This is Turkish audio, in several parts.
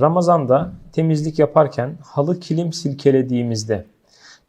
Ramazan'da temizlik yaparken halı kilim silkelediğimizde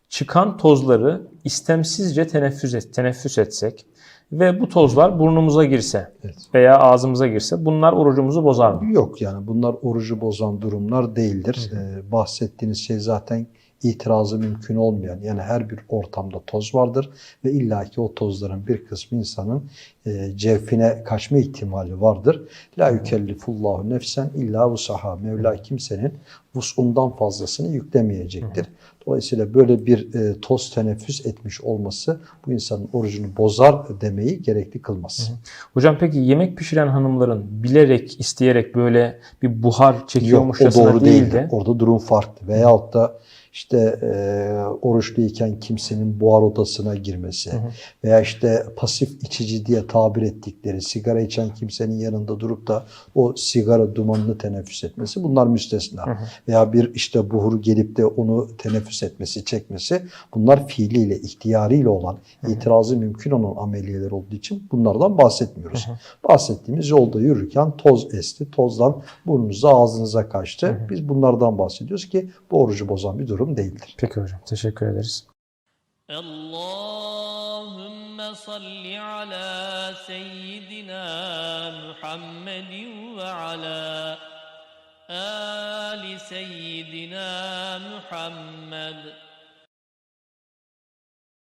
çıkan tozları istemsizce teneffüs, et, teneffüs etsek ve bu tozlar burnumuza girse Evet. veya ağzımıza girse bunlar orucumuzu bozar mı? Yok yani bunlar orucu bozan durumlar değildir. Ee, bahsettiğiniz şey zaten itirazı mümkün olmayan yani her bir ortamda toz vardır ve illaki o tozların bir kısmı insanın e, cevfine kaçma ihtimali vardır. La yükellifullahu nefsen illa vusaha. Mevla kimsenin vusundan fazlasını yüklemeyecektir. Dolayısıyla böyle bir e, toz teneffüs etmiş olması bu insanın orucunu bozar demeyi gerekli kılmaz. Hocam peki yemek pişiren hanımların bilerek, isteyerek böyle bir buhar Yok o çekiyormuşçasına doğru değil değil. de Orada durum farklı. Veyahut da işte e, oruçluyken kimsenin buhar odasına girmesi veya işte pasif içici diye tabir ettikleri sigara içen kimsenin yanında durup da o sigara dumanını teneffüs etmesi bunlar müstesna. Veya bir işte buhur gelip de onu teneffüs etmesi, çekmesi bunlar fiiliyle, ihtiyarıyla olan, itirazı mümkün olan ameliyeler olduğu için bunlardan bahsetmiyoruz. Bahsettiğimiz yolda yürürken toz esti, tozdan burnunuza, ağzınıza kaçtı. Biz bunlardan bahsediyoruz ki bu orucu bozan bir durum durum değildir. Peki hocam teşekkür ederiz. Allahümme salli ala seyyidina Muhammedin ve ala ali seyyidina Muhammed.